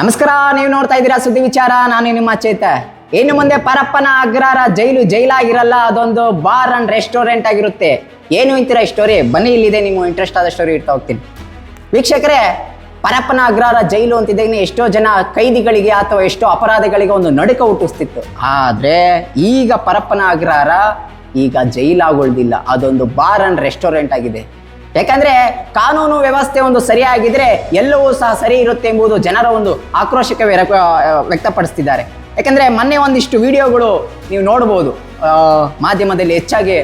ನಮಸ್ಕಾರ, ನೀವು ನೋಡ್ತಾ ಇದ್ದೀರಾ ಸುದ್ದಿ ವಿಚಾರ, ನಾನು ನಿಮ್ಮ ಚೇತ. ಇನ್ನು ಮುಂದೆ ಪರಪ್ಪನ ಅಗ್ರಹಾರ ಜೈಲು ಜೈಲಾಗಿರಲ್ಲ, ಅದೊಂದು ಬಾರ್ ಅಂಡ್ ರೆಸ್ಟೋರೆಂಟ್ ಆಗಿರುತ್ತೆ. ಏನು ಇಂತಿರ ಸ್ಟೋರಿ ಬನ್ನಿ, ಇಲ್ಲಿದೆ ನಿಮ್ಮ ಇಂಟ್ರೆಸ್ಟ್ ಆದ ಸ್ಟೋರಿ ಇಡ್ತಾ ಹೋಗ್ತೀನಿ. ವೀಕ್ಷಕರೇ, ಪರಪ್ಪನ ಅಗ್ರಹಾರ ಜೈಲು ಅಂತಿದ್ದಾಗನೇ ಎಷ್ಟೋ ಜನ ಕೈದಿಗಳಿಗೆ ಅಥವಾ ಎಷ್ಟೋ ಅಪರಾಧಿಗಳಿಗೆ ಒಂದು ನಡುಕ ಹುಟ್ಟಿಸ್ತಿತ್ತು. ಆದರೆ, ಈಗ ಪರಪ್ಪನ ಅಗ್ರಹಾರ ಈಗ ಜೈಲಾಗೊಳ್ದಿಲ್ಲ, ಅದೊಂದು ಬಾರ್ ಅಂಡ್ ರೆಸ್ಟೋರೆಂಟ್ ಆಗಿದೆ. ಯಾಕಂದ್ರೆ ಕಾನೂನು ವ್ಯವಸ್ಥೆ ಒಂದು ಸರಿಯಾಗಿದ್ರೆ ಎಲ್ಲವೂ ಸಹ ಸರಿ ಇರುತ್ತೆ ಎಂಬುದು ಜನರ ಒಂದು ಆಕ್ರೋಶಕ್ಕೆ ವ್ಯಕ್ತಪಡಿಸ್ತಿದ್ದಾರೆ. ಯಾಕಂದ್ರೆ ಮೊನ್ನೆ ಒಂದಿಷ್ಟು ವಿಡಿಯೋಗಳು ನೀವು ನೋಡ್ಬೋದು ಮಾಧ್ಯಮದಲ್ಲಿ ಹೆಚ್ಚಾಗಿ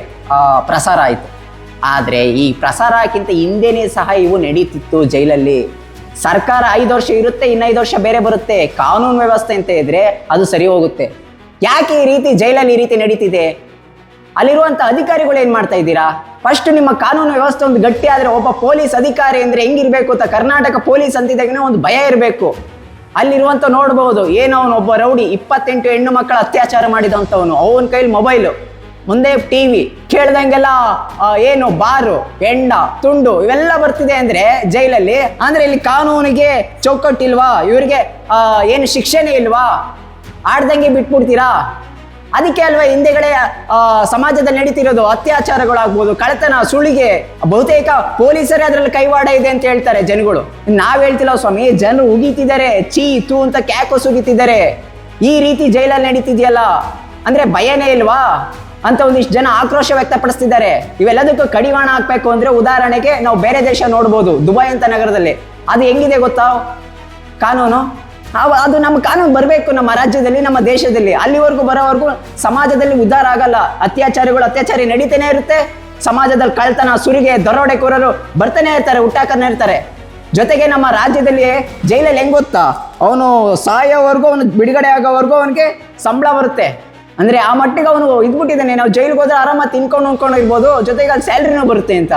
ಪ್ರಸಾರ ಆಯಿತು. ಆದರೆ ಈ ಪ್ರಸಾರಕ್ಕಿಂತ ಹಿಂದೆನೇ ಸಹ ಇವು ನಡೀತಿತ್ತು ಜೈಲಲ್ಲಿ. ಸರ್ಕಾರ ಐದು ವರ್ಷ ಇರುತ್ತೆ ಇನ್ನೈದು ವರ್ಷ ಬೇರೆ ಬರುತ್ತೆ. ಕಾನೂನು ವ್ಯವಸ್ಥೆ ಅಂತ ಇದ್ರೆ ಅದು ಸರಿ ಹೋಗುತ್ತೆ. ಯಾಕೆ ಈ ರೀತಿ ಜೈಲಲ್ಲಿ ಈ ರೀತಿ ನಡೀತಿದೆ? ಅಲ್ಲಿರುವಂತ ಅಧಿಕಾರಿಗಳು ಏನ್ ಮಾಡ್ತಾ ಇದ್ದೀರಾ? ಫಸ್ಟ್ ನಿಮ್ಮ ಕಾನೂನು ವ್ಯವಸ್ಥೆ ಒಂದು ಗಟ್ಟಿ ಆದ್ರೆ ಒಬ್ಬ ಪೊಲೀಸ್ ಅಧಿಕಾರಿ ಅಂದ್ರೆ ಹೆಂಗಿರ್ಬೇಕು ಅಂತ ಕರ್ನಾಟಕ ಪೊಲೀಸ್ ಅಂತಿದ್ದಾಗನೇ ಒಂದು ಭಯ ಇರಬೇಕು. ಅಲ್ಲಿರುವಂತ ನೋಡಬಹುದು ಏನೋ ಅವನು ಒಬ್ಬ ರೌಡಿ, ಇಪ್ಪತ್ತೆಂಟು ಹೆಣ್ಣು ಮಕ್ಕಳ ಅತ್ಯಾಚಾರ ಮಾಡಿದಂಥವನು ಅವನ ಕೈಲಿ ಮೊಬೈಲು ಮುಂದೆ ಟಿವಿ ಕೇಳ್ದಂಗೆಲ್ಲ ಏನು, ಬಾರು ಎಂಡ ತುಂಡು, ಇವೆಲ್ಲ ಬರ್ತಿದೆ ಅಂದ್ರೆ ಜೈಲಲ್ಲಿ. ಅಂದ್ರೆ ಇಲ್ಲಿ ಕಾನೂನಿಗೆ ಚೌಕಟ್ಟಿಲ್ವಾ? ಇವರಿಗೆ ಏನು ಶಿಕ್ಷೆನೇ ಇಲ್ವಾ? ಆಡ್ದಂಗೆ ಬಿಟ್ಬಿಡ್ತೀರಾ? ಅದಕ್ಕೆ ಅಲ್ವಾ ಹಿಂದೆಗಡೆ ಸಮಾಜದಲ್ಲಿ ನಡೀತಿರೋದು ಅತ್ಯಾಚಾರಗಳಾಗ್ಬೋದು ಕಳೆತನ ಸುಳಿಗೆ ಬಹುತೇಕ ಪೊಲೀಸರೇ ಅದರಲ್ಲಿ ಕೈವಾಡ ಇದೆ ಅಂತ ಹೇಳ್ತಾರೆ ಜನಗಳು. ನಾವ್ ಹೇಳ್ತಿಲ್ಲ ಸ್ವಾಮಿ, ಜನರು ಉಗಿತಿದ್ದಾರೆ, ಚೀ, ತೂ ಅಂತ ಕ್ಯಾಕೋ ಸುಗಿತಿದ್ದಾರೆ. ಈ ರೀತಿ ಜೈಲಲ್ಲಿ ನಡೀತಿದೆಯಲ್ಲ? ಅಂದ್ರೆ ಭಯನೇ ಇಲ್ವಾ? ಅಂತ ಒಂದಿಷ್ಟು ಜನ ಆಕ್ರೋಶ ವ್ಯಕ್ತಪಡಿಸ್ತಿದ್ದಾರೆ. ಇವೆಲ್ಲದಕ್ಕೂ ಕಡಿವಾಣ ಹಾಕ್ಬೇಕು ಅಂದ್ರೆ ಉದಾಹರಣೆಗೆ ನಾವು ಬೇರೆ ದೇಶ ನೋಡ್ಬೋದು, ದುಬೈ ಅಂತ ನಗರದಲ್ಲಿ. ಅದು ಹೆಂಗಿದೆ ಗೊತ್ತಾ? ಕಾನೂನು? ಅದು ನಮ್ಮ ಕಾನೂನು ಬರಬೇಕು ನಮ್ಮ ರಾಜ್ಯದಲ್ಲಿ, ನಮ್ಮ ದೇಶದಲ್ಲಿ. ಅಲ್ಲಿವರೆಗೂ ಬರೋವರೆಗೂ ಸಮಾಜದಲ್ಲಿ ಉದ್ಧಾರ ಆಗಲ್ಲ. ಅತ್ಯಾಚಾರಿಗಳು, ಅತ್ಯಾಚಾರಿ ನಡೀತಾನೆ ಇರುತ್ತೆ. ಸಮಾಜದಲ್ಲಿ ಕಳ್ತನ ಸುರಿಗೆ, ದರೋಡೆಕೋರರು ಬರ್ತಾನೆ ಇರ್ತಾರೆ, ಹುಟ್ಟಾಕನೇ ಇರ್ತಾರೆ. ಜೊತೆಗೆ ನಮ್ಮ ರಾಜ್ಯದಲ್ಲಿ ಜೈಲಲ್ಲಿ ಹೆಂಗ್ ಗೊತ್ತಾ? ಅವನು ಸಾಯೋವರೆಗೂ, ಅವನು ಬಿಡುಗಡೆ ಆಗೋವರೆಗೂ ಅವನಿಗೆ ಸಂಬಳ ಬರುತ್ತೆ. ಅಂದ್ರೆ ಆ ಮಟ್ಟಿಗೆ ಅವನು ಇದ್ಬಿಟ್ಟಿದ್ದಾನೆ. ನಾವು ಜೈಲಿಗೆ ಹೋದ್ರೆ ಆರಾಮಾಗಿ ತಿನ್ಕೊಂಡು ಉಣ್ಕೊಂಡು ಇರ್ಬೋದು. ಜೊತೆಗೆ ಅಲ್ಲಿ ಸ್ಯಾಲ್ರಿನೂ ಬರುತ್ತೆ ಅಂತ.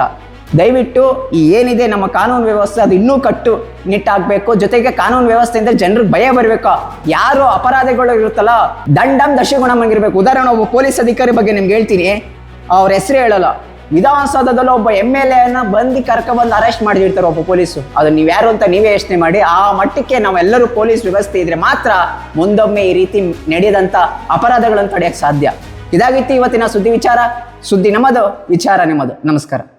ದಯವಿಟ್ಟು ಈ ಏನಿದೆ ನಮ್ಮ ಕಾನೂನು ವ್ಯವಸ್ಥೆ, ಅದು ಇನ್ನೂ ಕಟ್ಟು ನಿಟ್ಟಾಗಬೇಕು. ಜೊತೆಗೆ ಕಾನೂನು ವ್ಯವಸ್ಥೆ ಅಂದ್ರೆ ಜನರಿಗೆ ಭಯ ಬರಬೇಕು. ಯಾರು ಅಪರಾಧಗಳು ಇರುತ್ತಲ್ಲ, ದಂಡಂ ದಶಗುಣ ಆಗಿರ್ಬೇಕು ಉದಾಹರಣೆ ಒಬ್ಬ ಪೊಲೀಸ್ ಅಧಿಕಾರಿ ಬಗ್ಗೆ ನಿಮ್ಗೆ ಹೇಳ್ತೀನಿ. ಅವ್ರ ಹೆಸರು ಹೇಳಲ್ಲ. ವಿಧಾನಸೌಧದಲ್ಲಿ ಒಬ್ಬ ಎಂ ಎಲ್ ಎನ ಬಂದು ಕರ್ಕ ಬಂದು ಅರೆಸ್ಟ್ ಮಾಡಿರ್ತಾರೆ ಒಬ್ಬ ಪೊಲೀಸು. ಅದು ನೀವು ಯಾರು ಅಂತ ನೀವೇ ಯೋಚನೆ ಮಾಡಿ. ಆ ಮಟ್ಟಕ್ಕೆ ನಾವೆಲ್ಲರೂ ಪೊಲೀಸ್ ವ್ಯವಸ್ಥೆ ಇದ್ರೆ ಮಾತ್ರ ಮುಂದೊಮ್ಮೆ ಈ ರೀತಿ ನಡೆಯದಂತ ಅಪರಾಧಗಳನ್ನು ತಡೆಯಕ್ಕೆ ಸಾಧ್ಯ. ಇದಾಗಿತ್ತು ಇವತ್ತಿನ ಸುದ್ದಿ ವಿಚಾರ. ಸುದ್ದಿ ನಮ್ಮದು, ವಿಚಾರ ನಿಮ್ಮದು. ನಮಸ್ಕಾರ.